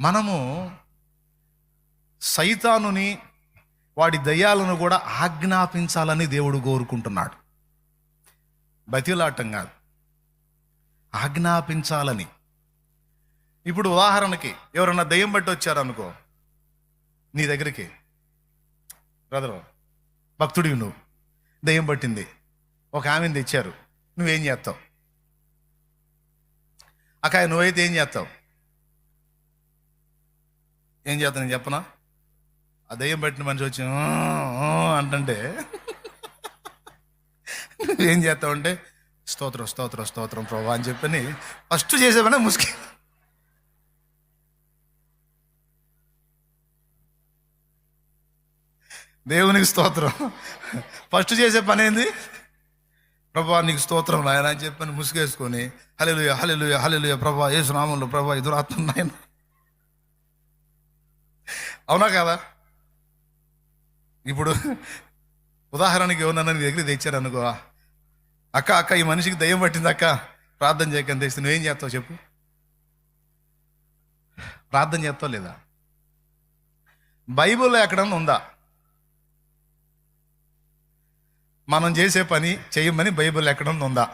మనము సైతానుని వాడి దయ్యాలను కూడా ఆజ్ఞాపించాలని దేవుడు కోరుకుంటున్నాడు. బతిలాటం కాదు. ఆజ్ఞాపించాలని. ఇప్పుడు ఉదాహరణకి ఎవరన్నా దయ్యం బట్టి వచ్చారనుకో నీ దగ్గరికి బ్రదర్ భక్తుడివి నువ్వు. దయ్యం పట్టింది. ఒక ఆమెను తెచ్చారు. నువ్వేం చేస్తావు? అకాయ నువ్వైతే ఏం చేస్తావు? ఏం చేస్తాను నేను చెప్పనా? ఆ దయ్యం పట్టిన మనిషి వచ్చి అంటుంటే నువ్వేం చేస్తావు అంటే స్తోత్రం స్తోత్రం స్తోత్రం ప్రభా అని చెప్పని ఫస్ట్ చేసేవనే ముసుకి దేవునికి స్తోత్రం. ఫస్ట్ చేసే పని ఏంది? ప్రభా నీకు స్తోత్రం నాయన అని చెప్పని ముసుగేసుకొని హలెలుయ హలెలుయ హలెలుయ ప్రభా ఏసు నామంలో ప్రభా ఎదురాత్మ నాయన. అవునా కదా? ఇప్పుడు ఉదాహరణకి ఎవరన్నా నీ దగ్గర తెచ్చారు అనుకో అక్క అక్క ఈ మనిషికి దయ్యం పట్టింది అక్క ప్రార్థన చేయకని తెస్తే నువ్వేం చేస్తావు చెప్పు. ప్రార్థన చేస్తావు లేదా? బైబిల్లో ఎక్కడన్నా ఉందా? మనం చేసే పని చేయమని బైబిల్ ఎక్కడన్నా ఉందా?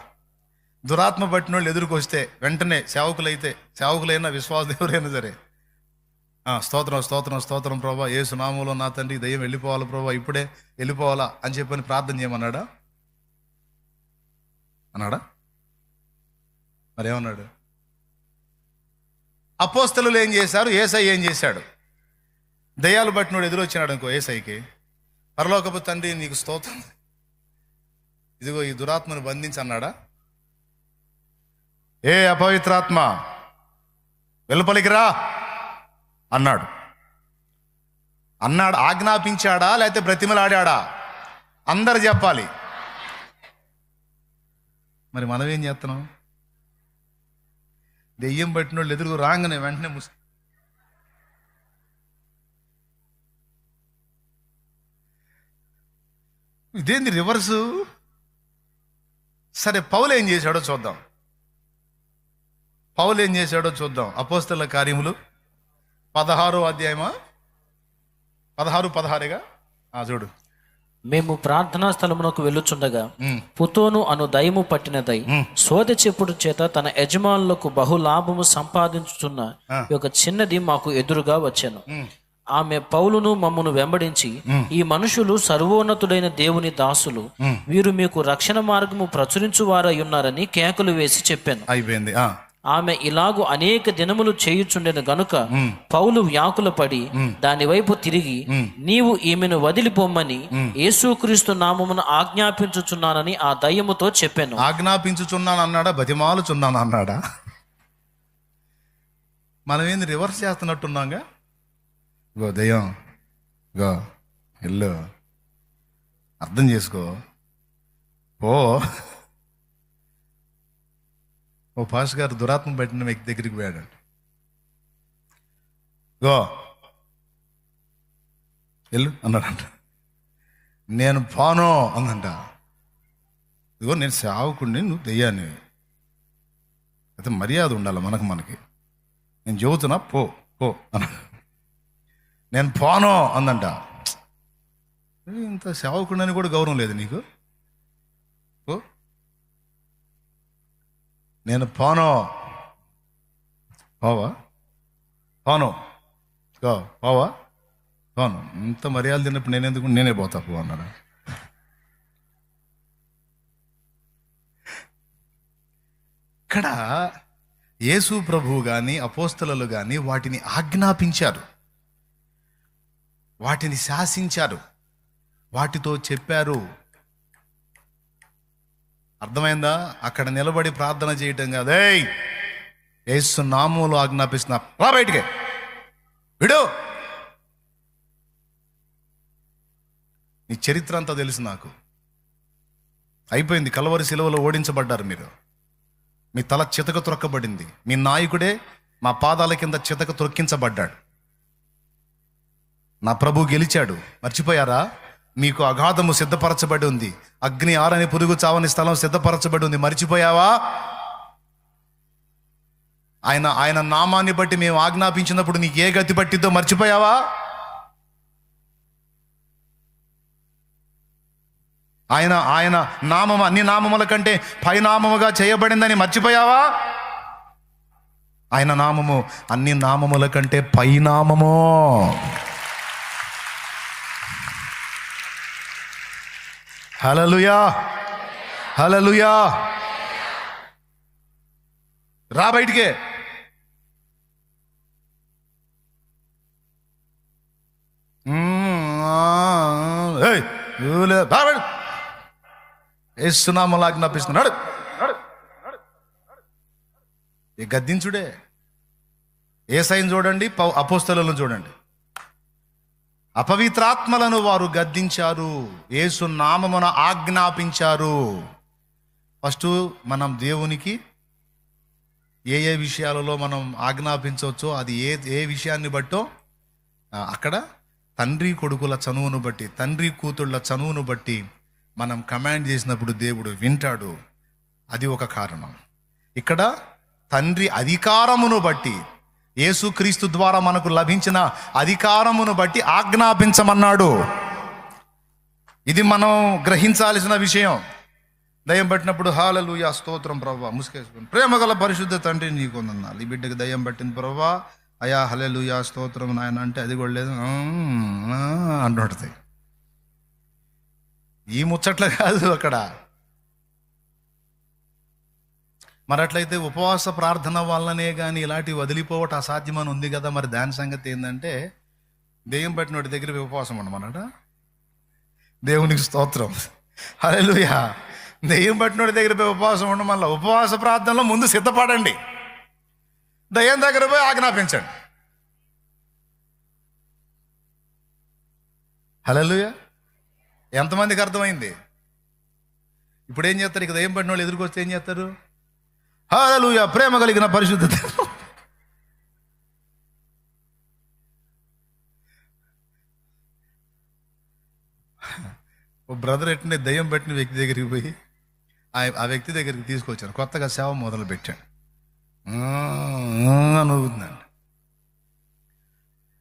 దురాత్మ పట్టిన వాళ్ళు ఎదురుకొస్తే వెంటనే సేవకులైతే సేవకులైనా విశ్వాస ఎవరైనా సరే స్తోత్రం స్తోత్రం స్తోత్రం ప్రభా. ఏ సునామంలో నా తండ్రి దయ్యం వెళ్ళిపోవాలి ప్రభా. ఇప్పుడే వెళ్ళిపోవాలా అని చెప్పని ప్రార్థన చేయమన్నాడా? అన్నాడా? మరేమన్నాడు? అపోస్తలు ఏం చేశారు? ఏసై ఏం చేశాడు? దయ్యాలు పట్టినోడు ఎదురొచ్చినాడు అనుకో ఏసైకి. పరలోకపు తండ్రి నీకు స్తోత్రం. ఇదిగో ఈ దురాత్మను బంధించి అన్నాడా? ఏ అపవిత్రాత్మ? వెలుపలికి రా. అన్నాడు. అన్నాడు ఆజ్ఞాపించాడా లేకపోతే బ్రతిమలాడాడా అందరు చెప్పాలి. మరి మనం ఏం చేస్తున్నాం? దెయ్యం పట్టిన వాళ్ళు ఎదురు రాగానే వెంటనే ముస్ ఇదేంది రివర్సు? సరే పౌలు ఏం చేశాడో చూద్దాం. పౌలు ఏం చేశాడో చూద్దాం. అపోస్తల కార్యములు. పదహారో అధ్యాయమా? పదహారు పదహారేగా? ఆ, చూడు. మేము ప్రార్థనా స్థలమునకు వెళ్ళుచుండగా పుతోను అను దయము పట్టినదై. సోదె చెప్పుడు చేత తన యజమానులకు బహు లాభము సంపాదించుచున్న ఆ. ఒక చిన్నది మాకు ఎదురుగా వచ్చాను. ఆమె పౌలును మమ్మను వెంబడించి ఈ మనుషులు సర్వోన్నతుడైన దేవుని దాసులు వీరు మీకు రక్షణ మార్గము ప్రచురించు వారై ఉన్నారని కేకలు వేసి చెప్పాను. అయిపోయింది. ఆమె ఇలాగు అనేక దినములు చేయుచుండెను గనుక పౌలు వ్యాకుల పడి దాని వైపు తిరిగి నీవు ఈమెను వదిలిపోమ్మని యేసుక్రీస్తు నామమును ఆజ్ఞాపించుచున్నానని ఆ దయ్యముతో చెప్పాను. ఆజ్ఞాపించుచున్నాను అన్నాడా బతిమాలుచున్నాను అన్నాడా? మనం ఏంది రివర్స్ చేస్తున్నట్టున్నాగా? గో దయ్యం గో ఇల్లు అర్థం చేసుకో. ఓ ఓ పాస్ గారు దురాత్మ పెట్టిన వ్యక్తి దగ్గరికి పోయాడు గో వెళ్ళు అన్నాడంట. నేను పానో అందంట. ఇదిగో నేను సేవకుడిని నువ్వు దెయ్యాన్ని. అయితే మర్యాద ఉండాలి మనకు మనకి. నేను చెబుతున్నా పో పో అన్న నేను పోను అందంట. ఇంత సేవకుడిని కూడా గౌరవం లేదు నీకు పో నేను పోను. పోవా? పోను. గో పోవా? పోను. ఇంత మర్యాద తిన్నప్పుడు నేను ఎందుకు నేనే పోతా? పో అన్నాడు. ఇక్కడ యేసు ప్రభువు కానీ అపోస్తలలు కానీ వాటిని ఆజ్ఞాపించారు. వాటిని శాసించారు. వాటితో చెప్పారు. అర్థమైందా? అక్కడ నిలబడి ప్రార్థన చేయటం కాదే. యేసు నామూలు ఆజ్ఞాపిస్తున్నా. రా బయటికి. విడు. నీ చరిత్ర అంతా తెలుసు నాకు. అయిపోయింది. కలవరి శిలవలో ఓడించబడ్డారు మీరు. మీ తల చితక త్రొక్కబడింది. మీ నాయకుడే మా పాదాల కింద చితక త్రొక్కించబడ్డాడు. నా ప్రభు గెలిచాడు. మర్చిపోయారా? మీకు అగాధము సిద్ధపరచబడి ఉంది. అగ్ని ఆరని పురుగు చావని స్థలం సిద్ధపరచబడి ఉంది. మర్చిపోయావా? ఆయన ఆయన నామాన్ని బట్టి మేము ఆజ్ఞాపించినప్పుడు నీకు ఏ గతి పట్టిద్దో మర్చిపోయావా? ఆయన ఆయన నామం అన్ని నామముల కంటే పైనామముగా చేయబడిందని మర్చిపోయావా? ఆయన నామము అన్ని నామముల కంటే పైనామము. హలలుయా హలలుయా రా బయటికే. ఏసునామలా ఆజ్ఞాపిస్తున్నాడు ఈ గద్దించుడే. ఏ సైన్ చూడండి అపోస్తలను చూడండి. అపవిత్రాత్మలను వారు గద్దించారు. యేసు నామమున ఆజ్ఞాపించారు. ఫస్ట్ మనం దేవునికి ఏ ఏ విషయాలలో మనం ఆజ్ఞాపించవచ్చో అది ఏ ఏ విషయాన్ని బట్టో అక్కడ తండ్రి కొడుకుల చనువును బట్టి తండ్రి కూతుళ్ళ చనువును బట్టి మనం కమాండ్ చేసినప్పుడు దేవుడు వింటాడు. అది ఒక కారణం. ఇక్కడ తండ్రి అధికారమును బట్టి యేసుక్రీస్తు ద్వారా మనకు లభించిన అధికారమును బట్టి ఆజ్ఞాపించమన్నాడు. ఇది మనం గ్రహించాల్సిన విషయం. దయ్యం పట్టినప్పుడు హాలలు యా స్తోత్రం ప్రవ్వా ముసుకేసుకుని ప్రేమగల పరిశుద్ధ తండ్రి నీకు ఉందన్నాను ఈ బిడ్డకి దయ్యం పట్టింది ప్రవ్వా అయా హలెలు యా స్తోత్రం నాయన అంటే అది కూడా లేదు. అంటుంటుంది ఈ ముచ్చట్ల కాదు అక్కడ. మరి అట్లయితే ఉపవాస ప్రార్థన వల్లనే కానీ ఇలాంటివి వదిలిపోవటం అసాధ్యమని ఉంది కదా మరి దాని సంగతి ఏంటంటే దెయ్యం పట్టినోడి దగ్గర ఉపవాసం ఉండమన్నట దేవునికి స్తోత్రం. హల్లెలూయా. దెయ్యం పట్టినోడి దగ్గర పోయి ఉపవాసం ఉండడం వల్ల ఉపవాస ప్రార్థనలో ముందు సిద్ధపడండి. దయ్యం దగ్గర పోయి ఆజ్ఞాపించండి. హల్లెలూయా. ఎంతమందికి అర్థమైంది? ఇప్పుడు ఏం చేస్తారు? ఇక దయ్యం పట్టిన వాళ్ళు ఎదురుకొస్తే ఏం చేస్తారు? హల్లెలూయా ప్రేమ కలిగిన పరిశుద్ధత ఓ బ్రదర్ ఎట్టిన దయ్యం పెట్టిన వ్యక్తి దగ్గరికి పోయి ఆ- వ్యక్తి దగ్గరికి తీసుకొచ్చాను కొత్తగా సేవ మొదలు పెట్టాడు. అని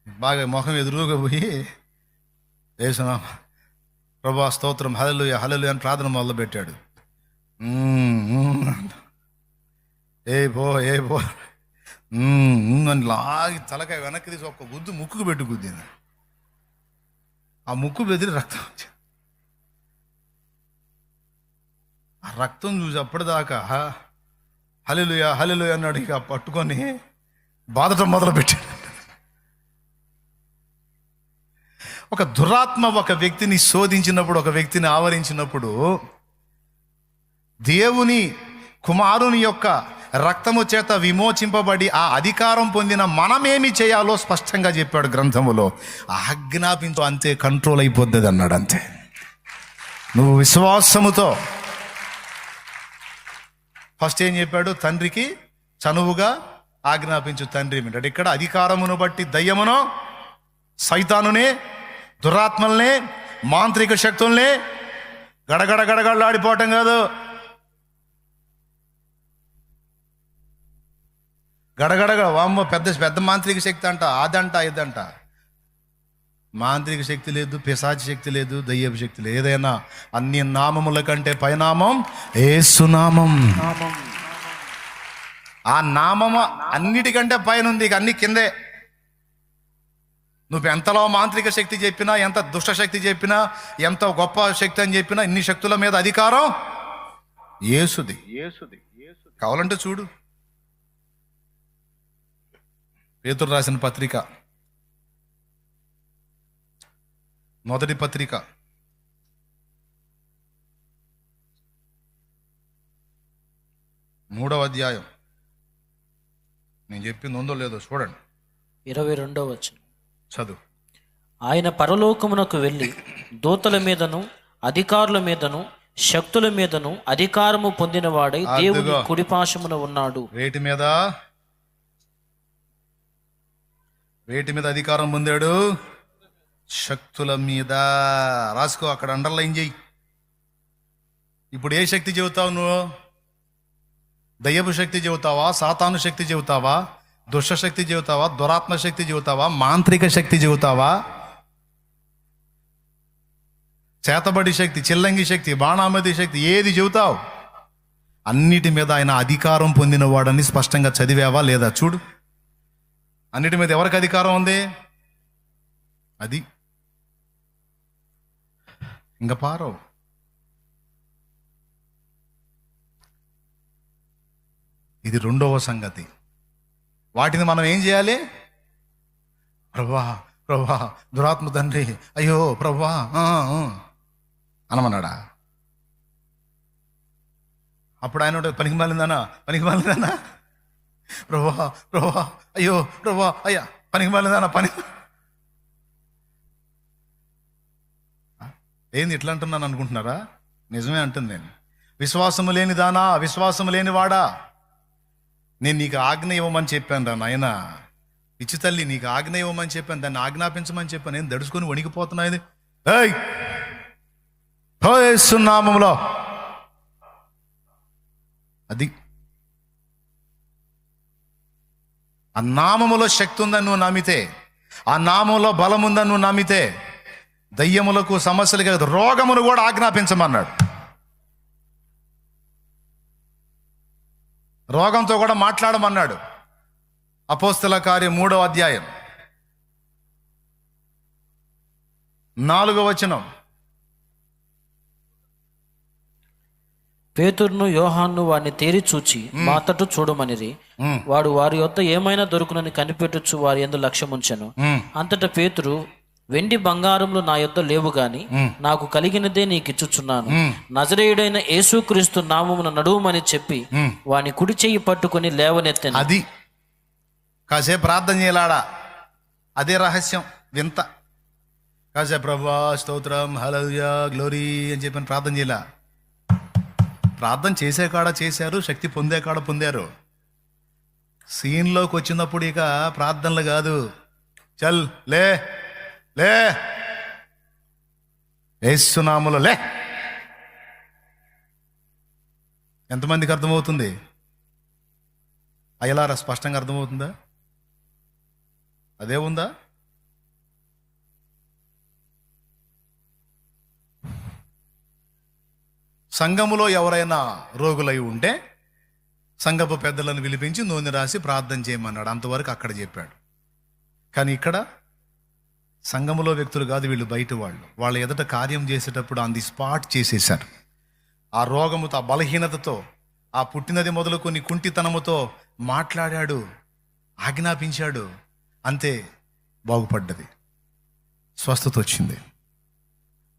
బాగా ముఖం ఎదురుగా పోయి వేసిన ప్రభా స్తోత్రం హలలుయ హలలు అని ప్రార్థన మొదలు పెట్టాడు ఏ బో ఏ బో అని లాగి తలకాయ వెనక్కి తీసి ఒక్క గుద్దు ముక్కుకు పెట్టి గుద్దింది. ఆ ముక్కు బెదిరి రక్తం వచ్చింది ఆ రక్తం చూసి అప్పటిదాకా హలిలుయ హలిలుయ అన్నాడు ఇక పట్టుకొని బాధటం మొదలుపెట్టాడు. ఒక దురాత్మ ఒక వ్యక్తిని శోధించినప్పుడు ఒక వ్యక్తిని ఆవరించినప్పుడు దేవుని కుమారుని యొక్క రక్తము చేత విమోచింపబడి ఆ అధికారం పొందిన మనమేమి చేయాలో స్పష్టంగా చెప్పాడు గ్రంథములో. ఆజ్ఞాపించు అంతే కంట్రోల్ అయిపోద్ది అన్నాడు అంతే. నువ్వు విశ్వాసముతో. ఫస్ట్ ఏం చెప్పాడు? తండ్రికి చనువుగా ఆజ్ఞాపించు తండ్రి వింటాడు ఇక్కడ అధికారమును బట్టి దయ్యమును సైతానునే దురాత్మల్ని మాంత్రిక శక్తుల్ని గడగడ గడగడలాడిపోవటం కాదు. గడగడగ వామ్మ పెద్ద పెద్ద మాంత్రిక శక్తి అంట అదంట ఇదంట. మాంత్రిక శక్తి లేదు పిశాచి శక్తి లేదు దయ్యపు శక్తి లేదు. ఏదైనా అన్ని నామముల కంటే పైనామం ఏసునామం ఆ నామము అన్నిటికంటే పైన ఉంది ఇక అన్ని కిందే. నువ్వు ఎంతలో మాంత్రిక శక్తి చెప్పినా ఎంత దుష్ట శక్తి చెప్పినా ఎంత గొప్ప శక్తి అని చెప్పినా ఇన్ని శక్తుల మీద అధికారం ఏసుది ఏసుది. కావాలంటే చూడు. పేతురు రాసిన పత్రిక. మొదటి పత్రిక. మూడవ అధ్యాయం. నేను చెప్పింది ఉందో లేదో చూడండి. ఇరవై రెండవ వచనం. చదువు. ఆయన పరలోకమునకు వెళ్ళి దూతల మీదను అధికారుల మీదను శక్తుల మీదను అధికారము పొందినవాడై దేవుని అదిగో. కుడిపాశమున ఉన్నాడు. వేటి మీద? వేటి మీద అధికారం పొందాడు? శక్తుల మీద. రాసుకో అక్కడ అండర్లైన్ చెయ్యి ఇప్పుడు ఏ శక్తి చెబుతావు నువ్వు? దయ్యపు శక్తి చెబుతావా? సాతాను శక్తి చెబుతావా? దుష్టశక్తి చెబుతావా? దురాత్మ శక్తి చెబుతావా? మాంత్రిక శక్తి చెబుతావా? చేతబడి శక్తి చిల్లంగి శక్తి బాణామతి శక్తి ఏది చెబుతావు? అన్నిటి మీద ఆయన అధికారం పొందినవాడని స్పష్టంగా చదివావా లేదా? చూడు. అన్నిటి మీద ఎవరికి అధికారం ఉంది? అది. ఇంకా పారవు ఇది రెండవ సంగతి. వాటిని మనం ఏం చేయాలి? ప్రభా ప్రభా దురాత్మ తండ్రి. అయ్యో ప్రభా ఆ, అనమన్నాడా? అప్పుడు ఆయన పనికి మాలిందనా పనికి మాలిందనా ప్రభా ప్రభా అయ్యో ప్రభా అయ్యా పనికి మాలిందనా పని. ఏంది ఇట్లా అంటున్నాను అనుకుంటున్నారా? నిజమే అంటుంది నేను. విశ్వాసము లేని దానా విశ్వాసము లేని వాడా? నేను నీకు ఆజ్ఞ ఇవ్వమని చెప్పాను రా నాయన. పిచ్చి తల్లి నీకు ఆజ్ఞ ఇవ్వమని చెప్పాను దాన్ని ఆజ్ఞాపించమని చెప్పాను. నేను దడుచుకొని వణికిపోతున్నా ఇది. ఏయ్! సున్నామంలో అది ఆ నామములో శక్తి ఉందని నువ్వు నమ్మితే ఆ నామంలో బలం ఉందని నువ్వు నమ్మితే దయ్యములకు సమస్యలు కాదు రోగమును కూడా ఆజ్ఞాపించమన్నాడు. రోగంతో కూడా మాట్లాడమన్నాడు. అపోస్తల కార్యం మూడవ అధ్యాయం. నాలుగవ వచనం. పేతురును యోహాన్ను వాడిని తేరి చూచి మా తట్టు చూడమనిరి. వాడు వారి యొద్ద ఏమైనా దొరుకునని కనిపెట్టొచ్చు వారి ఎందు లక్ష్యముంచెను. అంతటా పేతురు వెండి బంగారములు నా యొద్ద లేవు గాని నాకు కలిగినదే నీకు ఇచ్చుచున్నాను నజరేయుడైన యేసుక్రీస్తు నామమున నడువుమని చెప్పి. వాని కుడి చెయ్యి పట్టుకొని లేవనెత్తెను. అది. కాసేపు ప్రార్థన చేయలాడా? అదే రహస్యం వింత. కాసేపు ప్రభా స్తోత్రం హలలుయా గ్లోరీ అని చెప్పని ప్రార్థన చేయలా? ప్రార్థన చేసే కాడ చేశారు శక్తి పొందే కాడ పొందారు. సీన్లోకి వచ్చినప్పుడు ఇక ప్రార్థనలు కాదు. చల్ లే లే. ఏసునాములో లే. ఎంతమందికి అర్థమవుతుంది? అయ్యలారా స్పష్టంగా అర్థమవుతుందా? అదే ఉందా? సంఘములో ఎవరైనా రోగులై ఉంటే సంఘపు పెద్దలను పిలిపించి నూనె రాసి ప్రార్థన చేయమన్నాడు. అంతవరకు అక్కడ చెప్పాడు. కానీ ఇక్కడ సంఘములో వ్యక్తులు కాదు వీళ్ళు బయట వాళ్ళు. వాళ్ళ ఎదుట కార్యం చేసేటప్పుడు ఆన్ ది స్పాట్ చేసేశారు. ఆ రోగముతో ఆ బలహీనతతో ఆ పుట్టినది మొదలుకొని కుంటితనముతో మాట్లాడాడు ఆజ్ఞాపించాడు. అంతే బాగుపడ్డది. స్వస్థత వచ్చింది.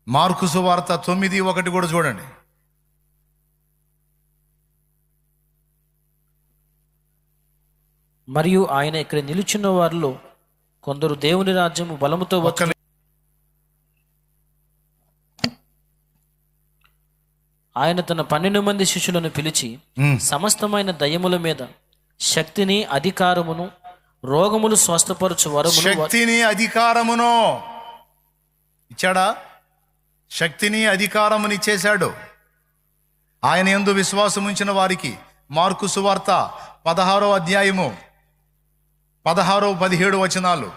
మార్కు సువార్త తొమ్మిది ఒకటి కూడా చూడండి. మరియు ఆయన ఇక్కడ నిలుచున్న వారిలో కొందరు దేవుని రాజ్యము బలముతో వచ్చి ఆయన తన పన్నెండు మంది శిష్యులను పిలిచి సమస్తమైన దయ్యముల మీద శక్తిని అధికారమును రోగములు స్వస్థపరచు వరమును శక్తిని అధికారమును. ఇచ్చాడా? శక్తిని అధికారముని ఇచ్చేశాడు ఆయన ఎందు విశ్వాసం ఉంచిన వారికి మార్కు సువార్త పదహారో అధ్యాయము. పదహారు పదిహేడు వచనాలు.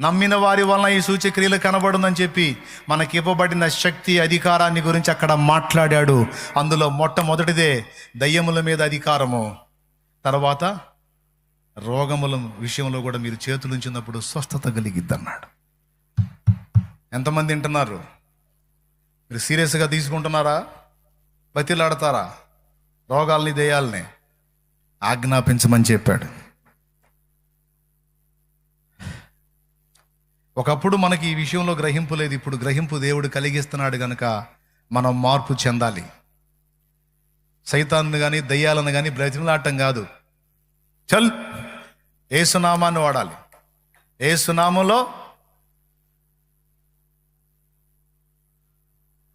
నమ్మిన వారి వలన ఈ సూచక్రియలు కనబడునని చెప్పి మనకి ఇవ్వబడిన శక్తి అధికారాన్ని గురించి అక్కడ మాట్లాడాడు. అందులో మొట్టమొదటిదే దయ్యముల మీద అధికారము. తర్వాత రోగముల విషయంలో కూడా మీరు చేతులుంచినప్పుడు స్వస్థత కలిగిద్దన్నాడు. ఎంతమంది వింటున్నారు? మీరు సీరియస్గా తీసుకుంటున్నారా? బతిలాడతారా? రోగాల్ని దెయ్యాలని ఆజ్ఞాపించమని చెప్పాడు. ఒకప్పుడు మనకి ఈ విషయంలో గ్రహింపు లేదు. ఇప్పుడు గ్రహింపు దేవుడు కలిగిస్తున్నాడు కనుక మనం మార్పు చెందాలి. సైతాన్ని కానీ దయ్యాలను కానీ బ్రతిమలాడటం కాదు. చల్! ఏసునామాన్ని వాడాలి. ఏసునామంలో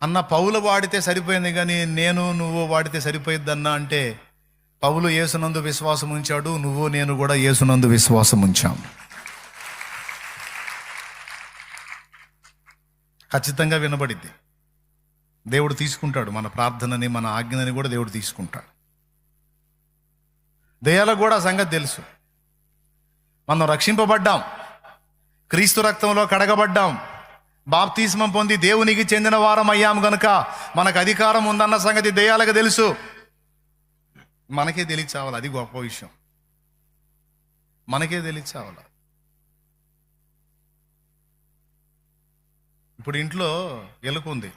అన్న పౌలు వాడితే సరిపోయింది కానీ నేను నువ్వు వాడితే సరిపోయిద్దన్నా అంటే పౌలు యేసునందు విశ్వాసం ఉంచాడు నువ్వు నేను కూడా యేసునందు విశ్వాసం ఉంచాము ఖచ్చితంగా వినబడిద్ది. దేవుడు తీసుకుంటాడు. మన ప్రార్థనని మన ఆజ్ఞని కూడా దేవుడు తీసుకుంటాడు. దెయ్యాలకు కూడా ఆ సంగతి తెలుసు. మనం రక్షింపబడ్డాం. క్రీస్తు రక్తంలో కడగబడ్డాం. బాప్తిస్మం పొంది దేవునికి చెందిన వారం అయ్యాం గనుక మనకు అధికారం ఉందన్న సంగతి దెయ్యాలకు తెలుసు. మనకే తెలియచావాలి. అది గొప్ప విషయం. మనకే తెలియచావాలి. ఇప్పుడు ఇంట్లో ఎలుక ఉంది.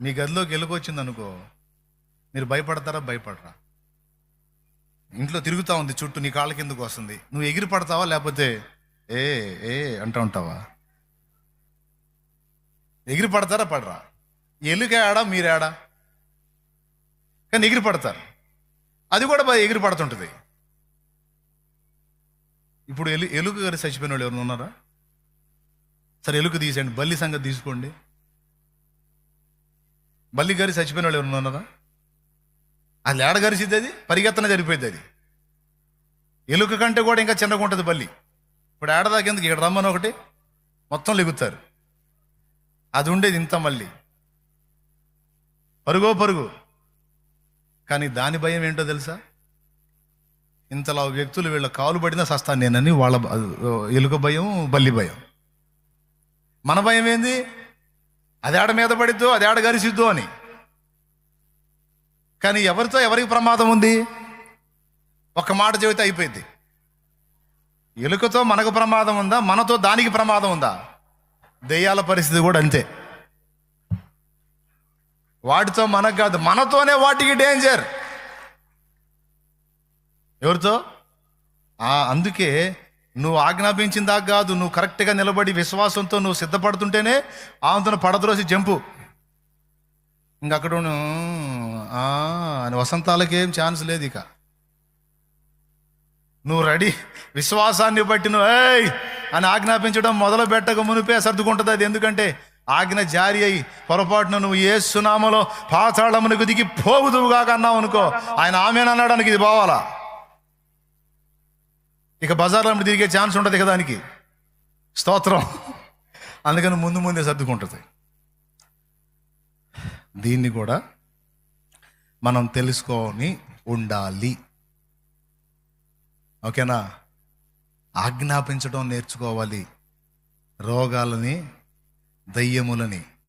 మీ గదిలోకి ఎలుక వచ్చింది అనుకో మీరు భయపడతారా? భయపడరా. ఇంట్లో తిరుగుతా ఉంది చుట్టూ నీ కాళ్ళ కిందకు వస్తుంది. నువ్వు ఎగిరి పడతావా? లేకపోతే ఏ ఏ అంటూ ఉంటావా? ఎగిరి పడతారా? పడరా. ఎలుక ఆడా మీరేడా కానీ ఎగిరి పడతారు. అది కూడా బాగా ఎగిరి పడుతుంటుంది. ఇప్పుడు ఎలు ఎలుక గారు చచ్చిపోయిన వాళ్ళు ఎవరు ఉన్నారా? సరే ఎలుక తీసేయండి. బల్లి సంగతి తీసుకోండి. బల్లి గారి చచ్చిపోయిన వాళ్ళు ఎవరు ఉన్నారా? అది ఏడ గరిసిద్ది అది? పరిగెత్తన జరిపోయింది అది. ఎలుక కంటే కూడా ఇంకా చిన్నగా ఉంటుంది బల్లి. ఇప్పుడు ఏడదాకెందుకు ఇక్కడ రమ్మని ఒకటి. మొత్తం లెగుతారు. అది ఉండేది ఇంత మళ్ళీ. పరుగో పరుగు. కానీ దాని భయం ఏంటో తెలుసా? ఇంతలా వ్యక్తులు వీళ్ళ కాలు పడినా సస్తాను నేనని వాళ్ళ ఎలుక భయం బల్లి భయం. మన భయం ఏంది? అది ఆడ మీద పడిద్దో అది ఆడ గరిసిద్దో అని. కానీ ఎవరితో ఎవరికి ప్రమాదం ఉంది? ఒక మాట చెబితే అయిపోయింది. ఎలుకతో మనకు ప్రమాదం ఉందా? మనతో దానికి ప్రమాదం ఉందా? దెయ్యాల పరిస్థితి కూడా అంతే. వాటితో మనకు కాదు మనతోనే వాటికి డేంజర్ ఎవరితో? అందుకే నువ్వు ఆజ్ఞాపించిన దాకా కాదు నువ్వు కరెక్ట్గా నిలబడి విశ్వాసంతో నువ్వు సిద్ధపడుతుంటేనే ఆమెతో పడద్రోసి జంపు. ఇంకక్కడ ఆ, అని వసంతాలకేం ఛాన్స్ లేదు ఇక. నువ్వు రెడీ విశ్వాసాన్ని బట్టి నువ్వు ఏయ్! అని ఆజ్ఞాపించడం మొదలు పెట్టక మునిపే సర్దుకుంటుంది అది. ఎందుకంటే ఆజ్ఞ జారీ అయి పొరపాటున నువ్వు ఏ సునామలో పాతాళమునకు దిగి పోగుదువుగా అన్నావు అనుకో ఆయన ఆమెనన్నాడానికి ఇది పోవాలా? ఇక బజార్లో తిరిగే ఛాన్స్ ఉంటుంది కదా దానికి. స్తోత్రం. అందుకని ముందు ముందే సర్దుకుంటుంది. దీన్ని కూడా మనం తెలుసుకొని ఉండాలి. ఓకేనా? ఆజ్ఞాపించడం నేర్చుకోవాలి. రోగాలని దయ్యములని.